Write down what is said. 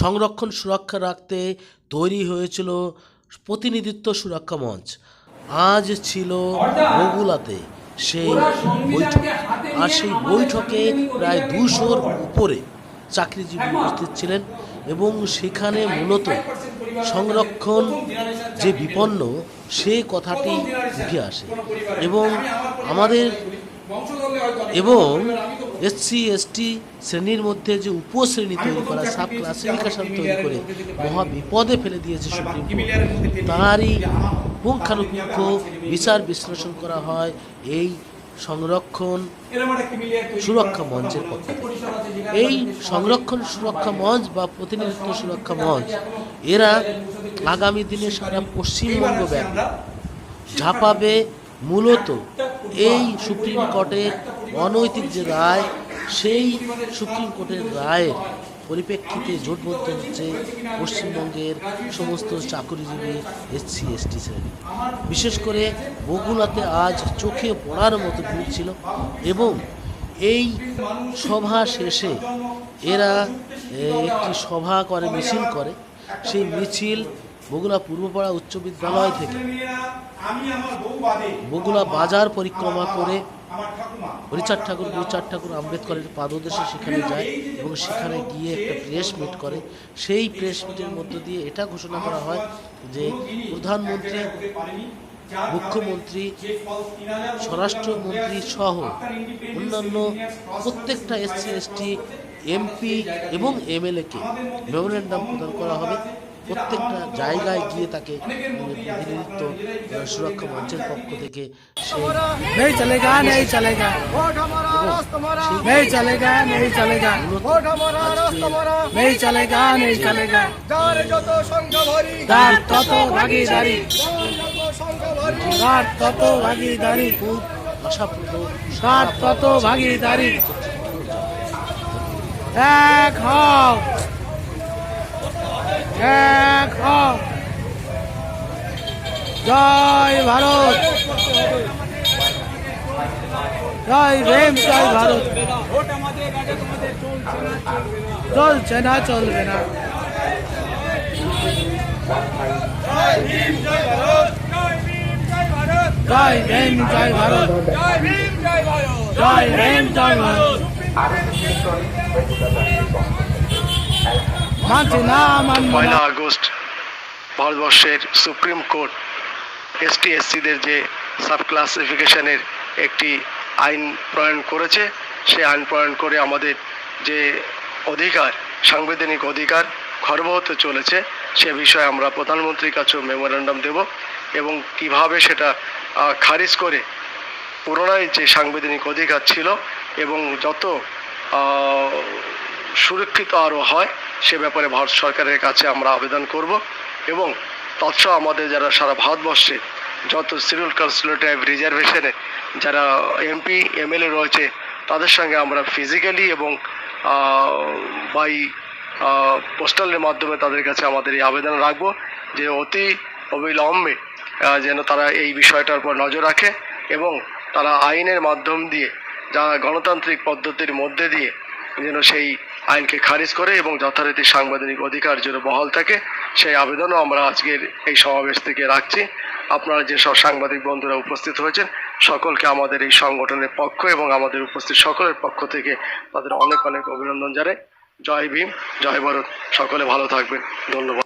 সংরক্ষণ সুরক্ষা রাখতে তৈরি হয়েছিল প্রতিনিধিত্ব সুরক্ষা মঞ্চ। আজ ছিল বগুলাতে সেই বৈঠক। আর সেই বৈঠকে প্রায় দুশোর উপরে চাকরিজীবী উপস্থিত ছিলেন এবং সেখানে মূলত সংরক্ষণ যে বিপন্ন, সে কথাটি উঠে আসে। এবং আমাদের এবং এসসি এসটি শ্রেণির মধ্যে যে উপশ্রেণী তৈরি করা সাব ক্লাসিফিকেশন তৈরি করে মহা বিপদে ফেলে দিয়েছে সুপ্রিম কোর্ট তারই পুঙ্খানুপুঙ্খ বিচার বিশ্লেষণ করা হয় এই সংরক্ষণ সুরক্ষা মঞ্চের পক্ষ। এই সংরক্ষণ সুরক্ষা মঞ্চ বা প্রতিনিধিত্ব সুরক্ষা মঞ্চ এরা আগামী দিনে সারা পশ্চিমবঙ্গ ব্যাপী ঝাঁপাবে মূলত এই সুপ্রিম কোর্টের অনৈতিক যে রায় সেই সুপ্রিম কোর্টের রায়ের পরিপ্রেক্ষিতে জোটবদ্ধ হচ্ছে পশ্চিমবঙ্গের সমস্ত চাকরিজীবী এসসি এসটি শ্রেণি। বিশেষ করে বগুলাতে আজ চোখে পড়ার মতো ভিড় ছিল এবং এই সভা শেষে এরা একটি সভা করে মিছিল করে। সেই মিছিল বগুলা পূর্বপাড়া উচ্চ বিদ্যালয় থেকে বগুলা বাজার পরিক্রমা করে হরিচাঁদ ঠাকুর গুরুচাঁদ ঠাকুর আম্বেদকরের পাদদেশে সেখানে যায় এবং সেখানে গিয়ে একটা প্রেস মিট করে। সেই প্রেস মিটের মধ্য দিয়ে এটা ঘোষণা করা হয় যে প্রধানমন্ত্রী মুখ্যমন্ত্রী স্বরাষ্ট্রমন্ত্রী সহ অন্যান্য প্রত্যেকটা এসসি এসটি এমপি এবং এমএলএকে মেমোরেন্ডাম প্রদান করা হবে। প্রত্যেকটা জায়গায় গিয়ে তাকে মানে প্রতিনিধিত্ব সুরক্ষা মঞ্চের পক্ষ থেকে তত এক হ এক হও জয় ভারত। জয় ভীম, জয় ভারত। চলছে না, চলবে না। জয় ভীম, জয় ভারত। জয় ভীম, জয় ভারত। মানছি না মানব পয়লা আগস্ট ভারতবর্ষের সুপ্রিম কোর্ট এসটি এসসিদের যে সাব ক্লাসিফিকেশনের একটি আইন প্রণয়ন করেছে সেই আইন প্রণয়ন করে আমাদের যে অধিকার, সাংবিধানিক অধিকার খর্ব হতে চলেছে, সে বিষয়ে আমরা প্রধানমন্ত্রীর কাছেও মেমোরেন্ডাম দেব এবং কীভাবে সেটা খারিজ করে পুনরায় যে সাংবিধানিক অধিকার ছিল এবং যত সুরক্ষিত আরও হয় সে ব্যাপারে ভারত সরকারের কাছে আমরা আবেদন করব এবং তৎসহ আমাদের যারা সারা ভারতবর্ষে, যত সিরিয়াল কাউন্সিলেটিভ রিজার্ভেশনে যারা এমপি এমএলএ রয়েছে, তাদের সঙ্গে আমরা ফিজিক্যালি এবং বাই পোস্টালের মাধ্যমে তাদের কাছে আমাদের এই আবেদন রাখব যে অতি অবিলম্বে যেন তারা এই বিষয়টার উপর নজর রাখে এবং তারা আইনের মাধ্যম দিয়ে, যারা গণতান্ত্রিক পদ্ধতির মধ্যে দিয়ে যেন সেই আইনকে খারিজ করে এবং যথারীতি সাংবাদিক অধিকার যেন বহাল থাকে, সেই আবেদনও আমরা আজকের এই সমাবেশ থেকে রাখছি। আপনারা যেসব সাংবাদিক বন্ধুরা উপস্থিত হয়েছেন, সকলকে আমাদের এই সংগঠনের পক্ষ এবং আমাদের উপস্থিত সকলের পক্ষ থেকে তাদের অনেক অনেক অভিনন্দন জানাই। জয় ভীম, জয় ভারত। সকলে ভালো থাকবেন। ধন্যবাদ।